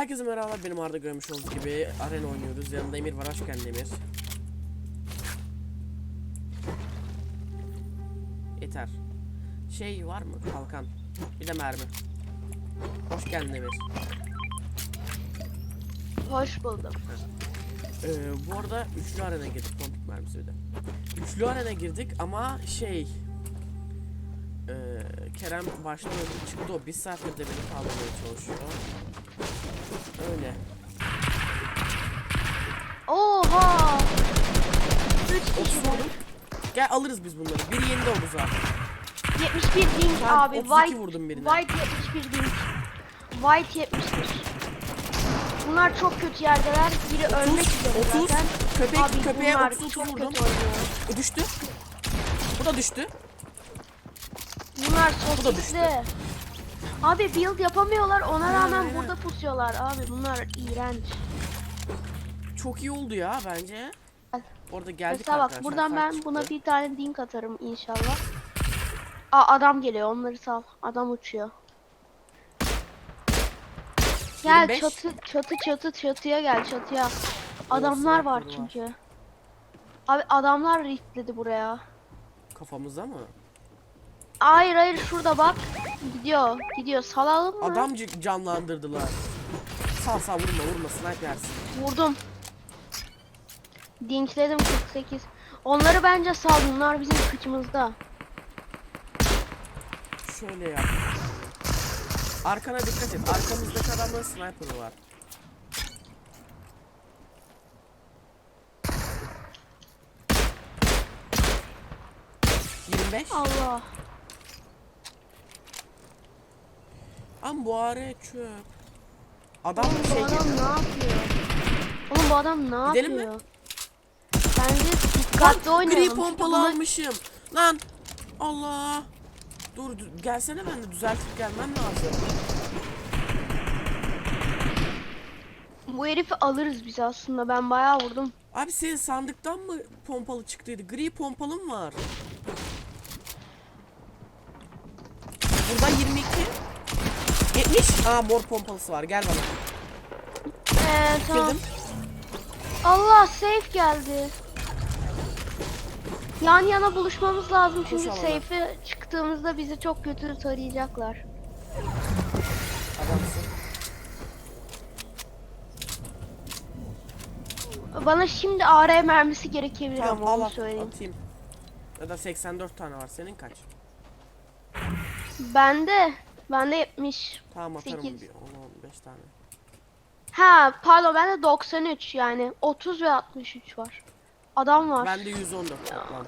Herkese merhaba benim Arda görmüş olduğunuz gibi arena oynuyoruz. Yanımda Emir var. Hoş geldin Emir. Yeter. Şey var mı? Kalkan. Bir de mermi. Hoş geldin Emir. Hoş buldum. Ee, bu arada üçlü arena girdik. Pompik mermisi bir de. Üçlü arena girdik ama şey... Ee, Kerem baştan önce çıktı o bir saattir de beni kaldırmaya çalışıyor. Öyle. Oha! Üç kişi Otuz var. Gel alırız biz bunları. Biri yenide oldu zaten. 71 dink Ben abi. 32 White, vurdum birine. White 71 dink. White 71. Bunlar çok kötü yerdeler. Biri ölmek üzere 30. zaten. Köpek, Abi köpeğe bunlar 30 çok vurdum. kötü oynuyor. E, düştü. Bu da düştü. Bunlar Bu da sosisli. Abi build yapamıyorlar ona rağmen aynen. burada pusuyorlar. Abi bunlar iğrenç. Çok iyi oldu ya bence. Orada geldik Mesela bak buradan ben buna çıktı. bir tane dink atarım inşallah. Aa adam geliyor onları sal. Adam uçuyor. Gel 25. çatı çatı çatı çatıya gel çatıya. Adamlar var. çünkü. Abi adamlar riftledi buraya. Kafamıza mı? Hayır hayır şurada bak. Gidiyor gidiyor salalım mı? Adam canlandırdılar. Sağ sağ vurma vurma sniper yersin. Vurdum. Dinkledim 48. Onları bence sal bunlar bizim kıçımızda. Şöyle yap. Arkana dikkat et. Arkamızdaki adamda sniper var. Allah. Ama bu ara çöp. Adam Oğlum şey bu adam ne yapıyor? Oğlum bu adam ne Gidelim mi? yapıyor? Bence dikkatli oynayalım. Gri pompalı bunlar- almışım. Lan. Allah. Dur, dur gelsene ben de düzeltip gelmem lazım. Bu herifi alırız biz aslında. Ben bayağı vurdum. Abi senin sandıktan mı pompalı çıktıydı? Gri pompalım var. Burada 22. 70. Aa mor pompalısı var. Gel bana. Ee, tamam. Girdim. Allah safe geldi. Yan yana buluşmamız lazım çünkü Koş alana. safe'e çıktığımızda bizi çok kötü tarayacaklar. Adamsın. Bana şimdi AR mermisi gerekebilir Tamam ama al onu söyleyeyim. Atayım. Ya da 84 tane var. Senin kaç? Bende bende 70. Tamam atarım Sekiz. bir 10 15 tane. Ha pardon bende 93 yani 30 ve 63 var. Adam var. Bende 114 toplam.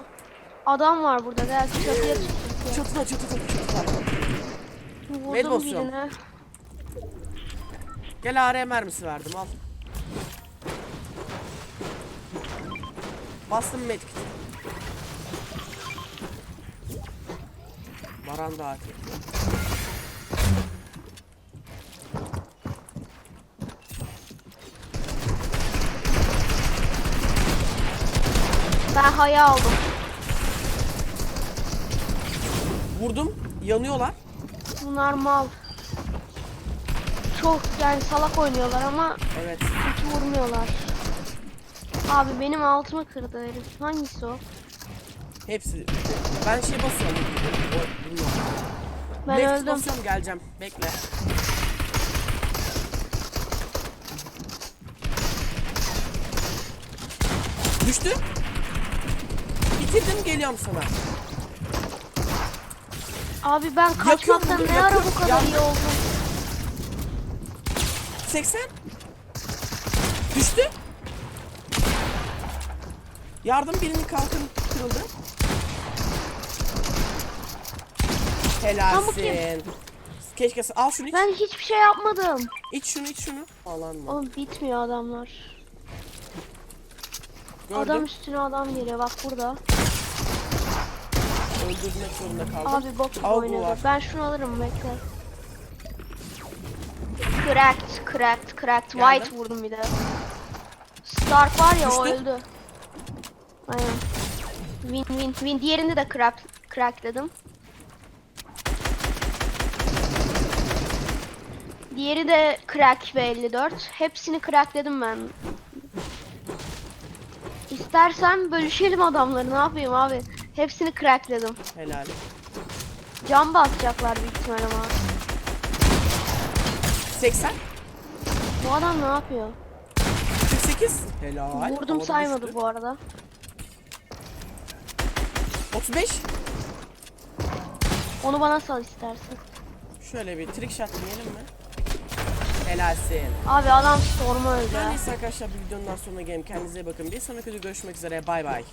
Adam var burada gel çatıya çık. Çatıda çatıda çatıda. Med basıyorum. birine. Gel AR mermisi verdim al. Bastım medkit. Baran da. Ben haya aldım. Vurdum. Yanıyorlar. Bunlar mal. Çok yani salak oynuyorlar ama Evet. hiç vurmuyorlar. Abi benim altımı kırdı herif. Hangisi o? Hepsi. Ben şey basıyorum. O, bilmiyorum. Ben Medkit öldüm. basıyorum geleceğim. Bekle. Düştü. Bitirdim geliyorum sana. Abi ben Yakıyorum kaçmaktan ne ara bu kadar Yandım. iyi oldum? 80. Düştü. Yardım birinin kalkanı kırıldı. Kim? Helalsin. Keşke al şunu iç. Ben hiçbir şey yapmadım. İç şunu iç şunu. Alan mı? Oğlum bitmiyor adamlar. Gördüm. Adam üstüne adam geliyor bak burada. Öldürmek zorunda kaldım. Abi bok gibi oynadı. var. Ben şunu alırım bekle. Cracked, cracked, cracked. Geldim. White vurdum bir de. Stark var ya o Düştü. öldü. Aynen. Win win win. Diğerini de crack, crackledim. Diğeri de crack ve 54. Hepsini crackledim ben. İstersen bölüşelim adamları ne yapayım abi. Hepsini crackledim. Helal. Cam basacaklar büyük ihtimal ama. 80. Bu adam ne yapıyor? 48. Helal. Vurdum Havada saymadı düştü. bu arada. 35. Onu bana sal istersen. Şöyle bir trick shot diyelim mi? Helalsin. Abi adam stormu öldü. Neyse arkadaşlar bir videonun daha sonuna gelin. Kendinize iyi bakın. Bir sonraki videoda görüşmek üzere. Bay bay.